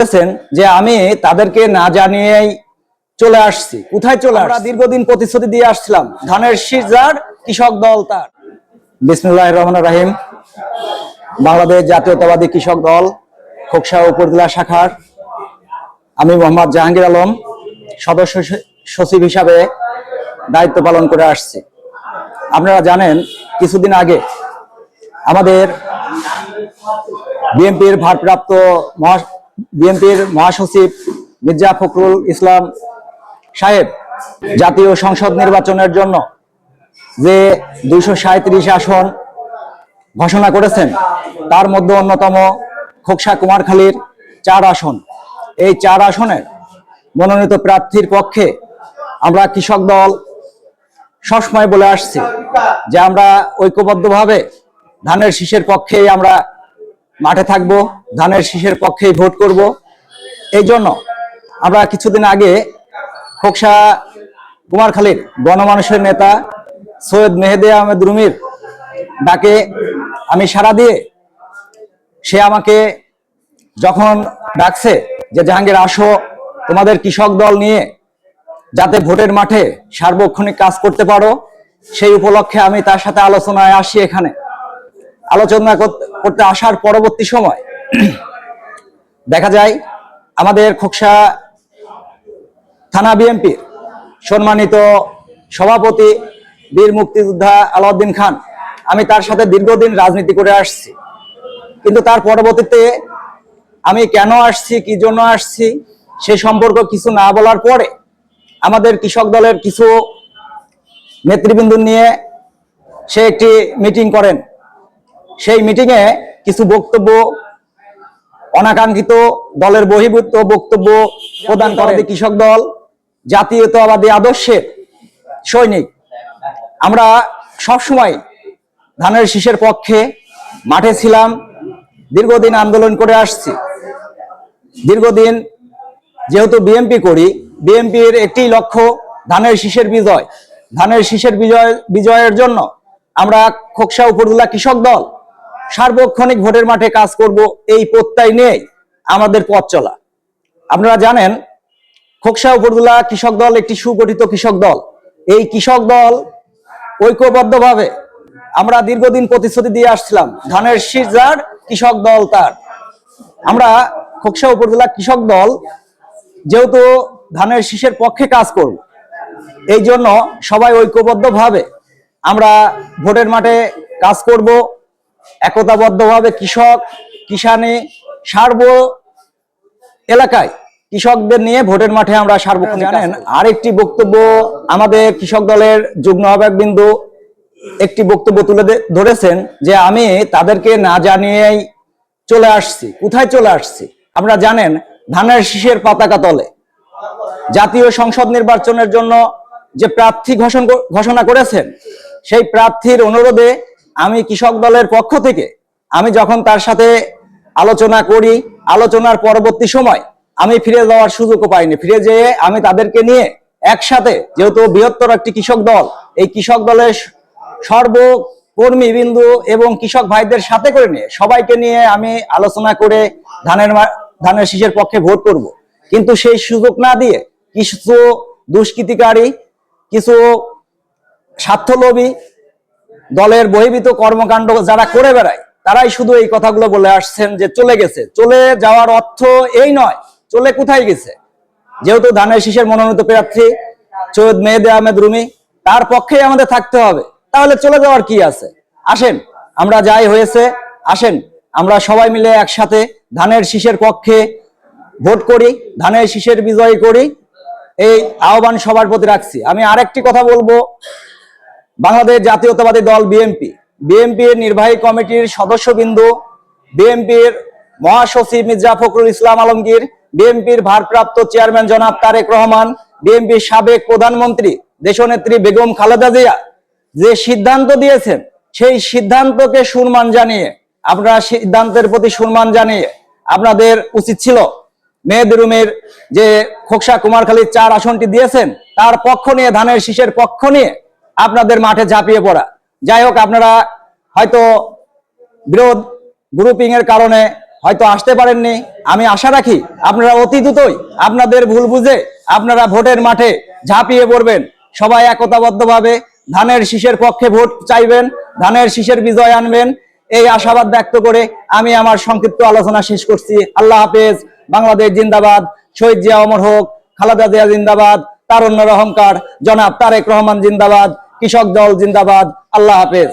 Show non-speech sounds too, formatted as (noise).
বলেছেন যে আমি তাদেরকে না জানিয়েই চলে আসছি। কোথায় চলে আমরা দীর্ঘদিন প্রতিশ্রুতি দিয়ে আসছিলাম ধানের শীষ যার কৃষক দল তার। বিসমুল্লাহ রহমান রাহিম। বাংলাদেশ জাতীয়তাবাদী কৃষক দল খোকসা উপজেলা শাখার। আমি মোহাম্মদ জাহাঙ্গীর আলম সদস্য সচিব হিসাবে দায়িত্ব পালন করে আসছি। আপনারা জানেন কিছুদিন আগে আমাদের বিএনপির ভারপ্রাপ্ত বিএনপির মহাসচিব মির্জা ফখরুল ইসলাম সাহেব জাতীয় সংসদ নির্বাচনের জন্য যে দুইশো সাঁত্রিশ আসন ঘোষণা করেছেন, তার মধ্যে অন্যতম খোকসা কুমারখালীর চার আসন। এই চার আসনের মনোনীত প্রার্থীর পক্ষে আমরা কৃষক দল সবসময় বলে আসছি যে আমরা ঐক্যবদ্ধভাবে ধানের শীষের পক্ষেই আমরা মাঠে থাকব, ধানের শীষের পক্ষেই ভোট করব। এই জন্য আমরা কিছুদিন আগে খোকসা কুমারখালীর গণমানুষের নেতা সৈয়দ মেহেদে আহমেদ রুমির ডাকে আমি সাড়া দিয়ে সে আমাকে যখন ডাকছে যে, জাহাঙ্গীর, আসো, তোমাদের কৃষক দল নিয়ে যাতে ভোটের মাঠে সার্বক্ষণিক কাজ করতে পারো, সেই উপলক্ষে আমি তার সাথে আলোচনায় আসি এখানে। আলোচনা কর- করতে আসার পরবর্তী সময় (clears throat) দেখা যায় আমাদের খোকসা থানা বিএনপির সম্মানিত সভাপতি বীর মুক্তিযোদ্ধা আলাউদ্দিন খান। আমি তার সাথে দীর্ঘদিন রাজনীতি করে আসছি। কিন্তু তার পরবর্তীতে আমি কেন আসছি, কি জন্য আসছি, সে সম্পর্ক কিছু না বলার পরে আমাদের কৃষক দলের কিছু নেতৃবৃন্দ নিয়ে সে একটি মিটিং করেন। সেই মিটিংয়ে কিছু বক্তব্য, অনাকাঙ্ক্ষিত দলের বহির্ভূত বক্তব্য প্রদান করে কৃষক দল, জাতীয়তাবাদী আদর্শের সৈনিক। আমরা সবসময় ধানের শীষের পক্ষে মাঠে ছিলাম, দীর্ঘদিন আন্দোলন করে আসছি। দীর্ঘদিন যেহেতু বিএমপি করি বিএমপির একটি লক্ষ্য ধানের শীষের বিজয়। ধানের শীষের বিজয়, বিজয়ের জন্য আমরা খোকসা উপজেলা কৃষক দল সার্বক্ষণিক ভোটের মাঠে কাজ করব, এই প্রত্যয় নিয়ে আমাদের পথ চলা। আপনারা জানেন, খোকসা উপজেলা কৃষক দল একটি সুগঠিত কৃষক দল। এই কৃষক দল ঐক্যবদ্ধভাবে আমরা দীর্ঘদিন প্রতিশ্রুতি দিয়ে আসছিলাম, ধানের শীষ যার, কৃষক দল তার। আমরা খোকসা উপজেলা কৃষক দল যেহেতু ধানের শীষের পক্ষে কাজ করব, এই জন্য সবাই ঐক্যবদ্ধভাবে আমরা ভোটের মাঠে কাজ করব একতাবদ্ধভাবে কৃষক কিষানে সার্ব এলাকায় কৃষকদের নিয়ে ভোটের মাঠে আমরা সার্বক্ষণিক জানেন আরেকটি বক্তব্য আমাদের কৃষক দলের যুগ্ম আহ্বায়ক বিন্দু একটি বক্তব্য তুলে ধরেছেন যে আমি তাদেরকে না জানিয়েই চলে আসছি। কোথায় চলে আসছি? আমরা জানেন ধানের শীষের পতাকা তলে। জাতীয় সংসদ নির্বাচনের জন্য যে প্রার্থী ঘোষণ ঘোষণা করেছেন সেই প্রার্থীর অনুরোধে আমি কৃষক দলের পক্ষ থেকে আমি যখন তার সাথে আলোচনা করি, আলোচনার পরবর্তী সময় আমি ফিরে যাওয়ার সুযোগও পাইনি। ফিরে যেয়ে আমি তাদেরকে নিয়ে একসাথে, যেহেতু বৃহত্তর একটি কৃষক দল, এই কৃষক দলের স- সর্বকর্মী বিন্দু এবং কৃষক ভাইদের সাথে করে নিয়ে সবাইকে নিয়ে আমি আলোচনা করে ধানের ধানের শীষের পক্ষে ভোট করব। কিন্তু সেই সুযোগ না দিয়ে কিছু দুষ্কৃতিকারী, কিছু স্বার্থলোভী দলের বহির্ভূত কর্মকাণ্ড যারা করে বেড়ায়, তারাই শুধু এই কথাগুলো বলে আসছেন যে চলে গেছে। চলে যাওয়ার অর্থ এই নয়, চলে কোথায় গেছে? যেহেতু ধানের শীষের মনোনীত প্রার্থী সৈয়দ মেহেদে আহমেদ রুমি, তার পক্ষেই আমাদের থাকতে হবে। তাহলে চলে যাওয়ার কি আছে? আসেন, আমরা যাই হয়েছে, আসেন, আমরা সবাই মিলে একসাথে ধানের শীষের পক্ষে ভোট করি, ধানের শীষের বিজয় করি। এই আহ্বান সবার প্রতি রাখছি। আমি আরেকটি কথা বলব বাংলাদেশ জাতীয়তাবাদী দল বিএনপি। বিএনপির নির্বাহী কমিটির সদস্যবৃন্দ বিএনপির মহাসচিব মির্জা ফখরুল ইসলাম আলমগীর বিএনপির ভারপ্রাপ্ত চেয়ারম্যান জনাব তারেক রহমান বিএনপির সাবেক প্রধানমন্ত্রী দেশনেত্রী বেগম খালেদা জিয়া। যে সিদ্ধান্ত দিয়েছেন, সেই সিদ্ধান্তকে সম্মান জানিয়ে, আপনারা সিদ্ধান্তের প্রতি সম্মান জানিয়ে আপনাদের উচিত ছিল মেয়েদের যে খোকসা কুমারখালীর চার আসনটি দিয়েছেন, তার পক্ষ নিয়ে, ধানের শীষের পক্ষ নিয়ে আপনাদের মাঠে ঝাঁপিয়ে পড়া। যাই হোক, আপনারা হয়তো বিরোধ গ্রুপিং এর কারণে হয়তো আসতে পারেননি। আমি আশা রাখি আপনারা অতি দ্রুতই আপনাদের ভুল বুঝে আপনারা ভোটের মাঠে ঝাঁপিয়ে পড়বেন। সবাই একতাবদ্ধভাবে ধানের শীষের পক্ষে ভোট চাইবেন, ধানের শীষের বিজয় আনবেন। এই আশাবাদ ব্যক্ত করে আমি আমার সংক্ষিপ্ত আলোচনা শেষ করছি। আল্লাহ হাফেজ, বাংলাদেশ জিন্দাবাদ, শহীদ জিয়া অমর হোক, খালেদা জিয়া জিন্দাবাদ, তারুণ্যের অহংকার। জনাব তারেক রহমান জিন্দাবাদ। কৃষক দল জিন্দাবাদ। আল্লাহ হাফেজ।